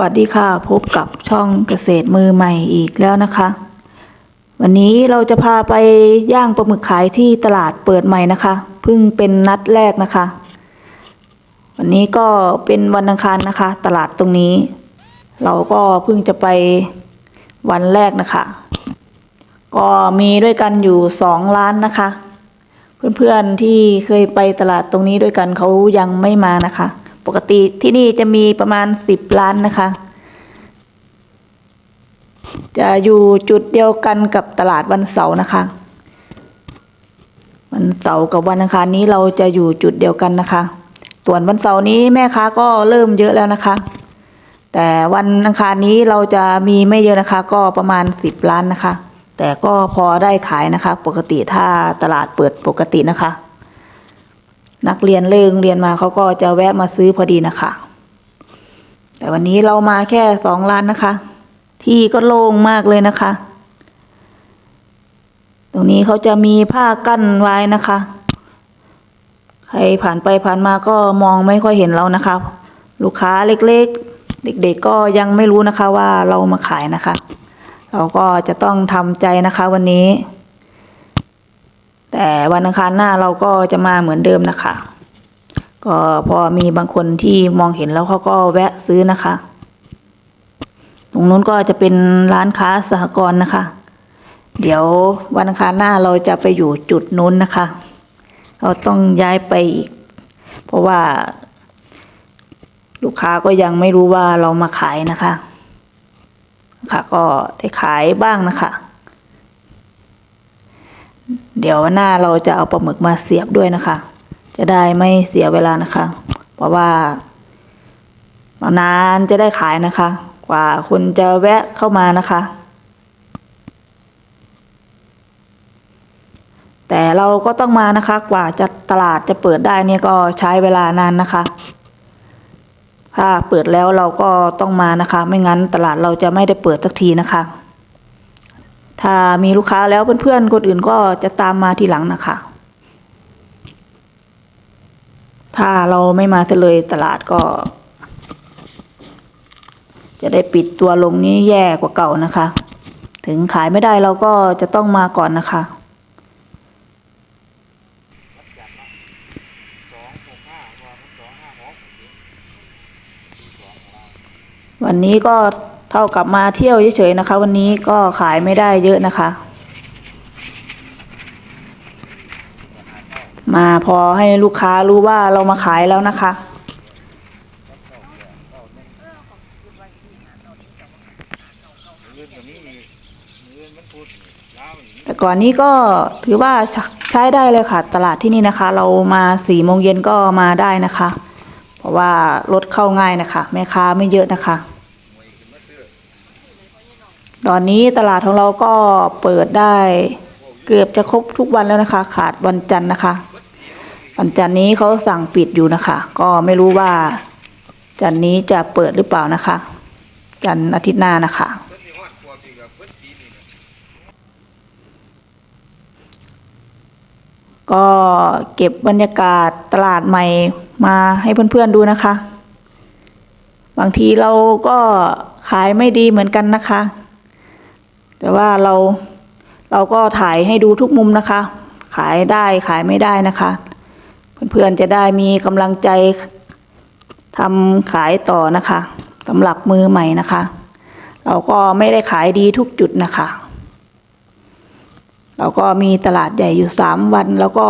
วัสดีค่ะ พบกับช่องเกษตรมือใหม่อีกแล้วนะคะ วันนี้เราจะพาไปย่างปลาหมึกขายที่ตลาดเปิดใหม่นะคะเพิ่งเป็นนัดแรกนะคะ วันนี้ก็เป็นวันอังคารนะคะ ตลาดตรงนี้ เราก็เพิ่งจะไปวันแรกนะคะ ก็มีด้วยกันอยู่สองร้านนะคะ เพื่อนๆที่เคยไปตลาดตรงนี้ด้วยกันเขายังไม่มานะคะ ปกติที่นี่จะมีประมาณสิบร้านนะคะ จะอยู่จุดเดียวกันกับตลาดวันเสาร์นะคะ วันเสาร์กับวันอังคารนี้เราจะอยู่จุดเดียวกันนะคะ ส่วนวันเสาร์นี้แม่ค้าก็เริ่มเยอะแล้วนะคะ แต่วันอังคารนี้เราจะมีไม่เยอะนะคะ ก็ประมาณสิบล้านนะคะ แต่ก็พอได้ขายนะคะ ปกติถ้าตลาดเปิดปกตินะคะ นักเรียนเลิกเรียนมาเขาก็จะแวะมาซื้อพอดีนะคะ แต่วันนี้เรามาแค่สองล้านนะคะ ที่ก็โล่งมากเลยนะคะ ตรงนี้เขาจะมีผ้ากั้นไว้นะคะ ใครผ่านไปผ่านมาก็มองไม่ค่อยเห็นเรานะคะ ลูกค้าเล็กๆ เด็กๆก็ยังไม่รู้นะคะว่าเรามาขายนะคะ เราก็จะต้องทำใจนะคะวันนี้ แต่วันอังคารหน้าเราก็จะมาเหมือนเดิมนะคะ ก็พอมีบางคนที่มองเห็นแล้วเขาก็แวะซื้อนะคะ ตรงนู้นก็จะเป็นร้านค้าสหกรณ์นะคะ เดี๋ยววันอังคารหน้าเราจะไปอยู่จุดนู้นนะคะ เราต้องย้ายไปอีก เพราะว่า ลูกค้าก็ยังไม่รู้ว่าเรามาขายนะคะ ค่ะก็ได้ขายบ้างนะคะ เดี๋ยวหน้าเราจะเอาปลาหมึกมาเสียบด้วยนะคะ จะได้ไม่เสียเวลานะคะ เพราะว่านานจะได้ขายนะคะ กว่าคนจะแวะเข้ามานะคะ แต่เราก็ต้องมานะคะ กว่าจะตลาดจะเปิดได้เนี่ยก็ใช้เวลานานนะคะ ถ้าเปิดแล้วเราก็ต้องมานะคะ ไม่งั้นตลาดเราจะไม่ได้เปิดสักทีนะคะ ถ้ามีลูกค้าแล้วเพื่อนๆคนอื่นก็จะตามมาทีหลังนะคะ ถ้าเราไม่มาเลยตลาดก็ จะได้ปิดตัวลงนี้แย่กว่าเก่านะคะ ถึงขายไม่ได้เราก็จะต้องมาก่อนนะคะวันนี้ก็ เท่ากับมาเที่ยวเฉยๆนะคะ วันนี้ก็ขายไม่ได้เยอะนะคะ มาพอให้ลูกค้ารู้ว่าเรามาขายแล้วนะคะแต่ก่อนนี้ก็ถือว่าใช้ได้เลยค่ะ ตลาดที่นี่นะคะ เรามาสี่โมงเย็นก็มาได้นะคะ เพราะว่ารถเข้าง่ายนะคะ แม่ค้าไม่เยอะนะคะ ตอนนี้ตลาดของเราก็เปิดได้เกือบจะครบทุกวันแล้วนะคะ ขาดวันจันทร์นะคะ วันจันทร์นี้เขาสั่งปิดอยู่นะคะ ก็ไม่รู้ว่า จันทร์นี้จะเปิดหรือเปล่านะคะ จันทร์อาทิตย์หน้านะคะ ก็เก็บบรรยากาศตลาดใหม่มาให้เพื่อนๆดูนะคะ บางทีเราก็ขายไม่ดีเหมือนกันนะคะ แต่ว่าเราเราก็ถ่ายให้ดูทุกมุมนะคะ ขายได้ขายไม่ได้นะคะ เพื่อนๆจะได้มีกำลังใจทำขายต่อนะคะสำหรับมือใหม่นะคะ เราก็ไม่ได้ขายดีทุกจุดนะคะ เราก็มีตลาดใหญ่อยู่สามวันแล้วก็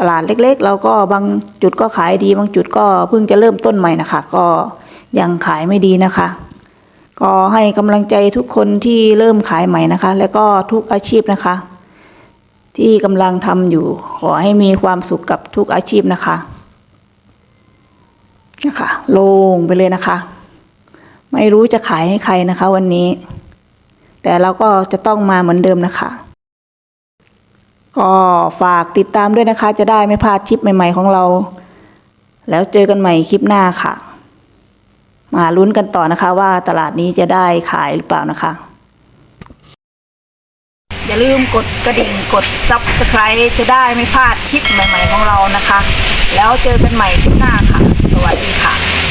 ตลาดเล็กๆเราก็บางจุดก็ขายดี บางจุดก็เพิ่งจะเริ่มต้นใหม่นะคะ ก็ยังขายไม่ดีนะคะ ก็ให้กำลังใจทุกคนที่เริ่มขายใหม่นะคะ แล้วก็ทุกอาชีพนะคะ ที่กำลังทำอยู่ ขอให้มีความสุขกับทุกอาชีพนะคะนะคะโล่งไปเลยนะคะ ไม่รู้จะขายให้ใครนะคะ วันนี้ แต่เราก็จะต้องมาเหมือนเดิมนะคะก็ฝากติดตามด้วยนะคะ จะได้ไม่พลาดคลิปใหม่ ๆ ของเรา แล้วเจอกันใหม่คลิปหน้าค่ะ มาลุ้นกันต่อนะคะว่าตลาดนี้จะได้ขายหรือเปล่านะคะ อย่าลืมกดกระดิ่งกด subscribe จะได้ไม่พลาดคลิปใหม่ ๆ ของเรานะคะ แล้วเจอกันใหม่คลิปหน้าค่ะ สวัสดีค่ะ